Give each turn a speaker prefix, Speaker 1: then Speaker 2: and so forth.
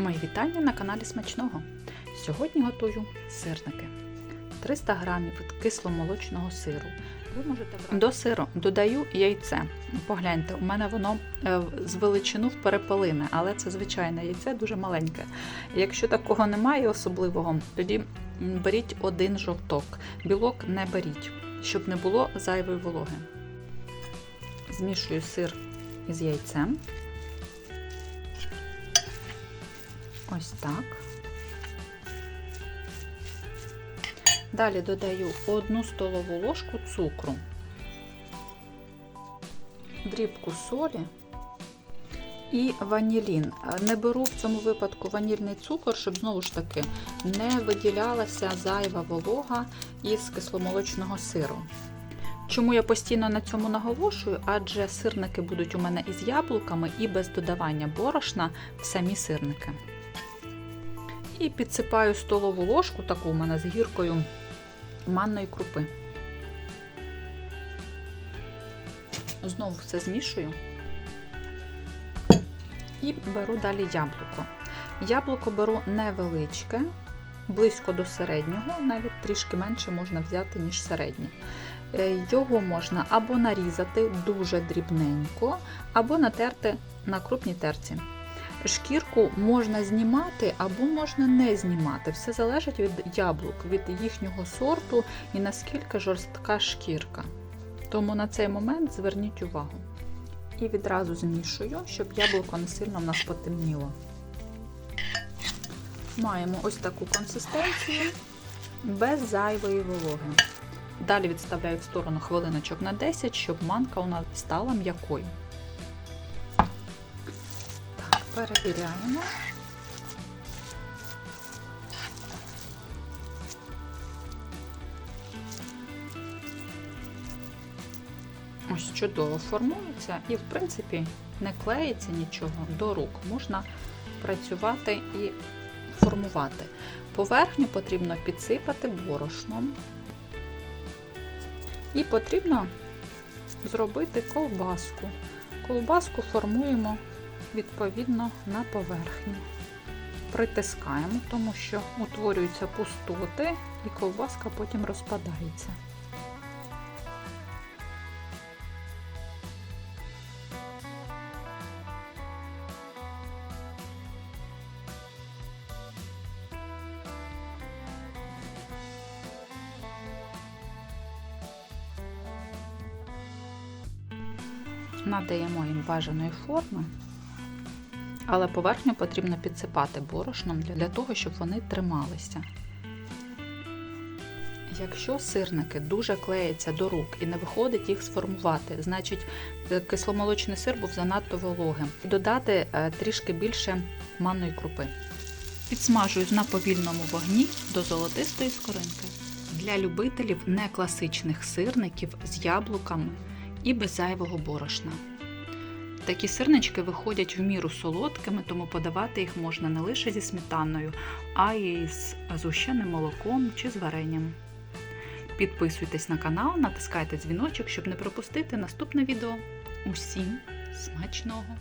Speaker 1: Мої вітання на каналі Смачного. Сьогодні готую сирники. 300 грамів кисломолочного сиру. Ви можете брати. До сиру додаю яйце. Погляньте, у мене воно е, з величину в перепелине, але це звичайне яйце дуже маленьке. Якщо такого немає особливого, тоді беріть один жовток. Білок не беріть, щоб не було зайвої вологи. Змішую сир із яйцем. Ось так. Далі додаю одну столову ложку цукру, дрібку солі і ванілін. Не беру в цьому випадку ванільний цукор, щоб знову ж таки не виділялася зайва волога із кисломолочного сиру. Чому я постійно на цьому наголошую? Адже сирники будуть у мене із яблуками і без додавання борошна в самі сирники. І підсипаю столову ложку, таку у мене з гіркою манної крупи. Знову все змішую. І беру далі яблуко. Яблуко беру невеличке, близько до середнього, навіть трішки менше можна взяти, ніж середнє. Е, Його можна або нарізати дуже дрібненько, або натерти на крупній терці. Шкірку можна знімати або можна не знімати. Все залежить від яблук, від їхнього сорту і наскільки жорстка шкірка. Тому на цей момент зверніть увагу. І відразу змішую, щоб яблуко не сильно в нас потемніло. Маємо ось таку консистенцію без зайвої вологи. Далі відставляю в сторону хвилиночок на 10, щоб манка у нас стала м'якою. Перевіряємо. Ось чудово формується і, в принципі, не клеїться нічого до рук. Можна працювати і формувати. Поверхню потрібно підсипати борошном. І потрібно зробити ковбаску. Ковбаску формуємо відповідно на поверхню. Притискаємо, тому що утворюються пустоти і ковбаска потім розпадається. Надаємо їм бажаної форми, але поверхню потрібно підсипати борошном для того, щоб вони трималися. Якщо сирники дуже клеяться до рук і не виходить їх сформувати, значить е, кисломолочний сир був занадто вологим. Додати е, трішки більше манної крупи. Підсмажують на повільному вогні до золотистої скоринки. Для любителів некласичних сирників з яблуками і без зайвого борошна. Такі сирнички виходять в міру солодкими, тому подавати їх можна не лише зі сметаною, а й з згущеним молоком чи з варенням. Підписуйтесь на канал, натискайте дзвіночок, щоб не пропустити наступне відео. Усім смачного!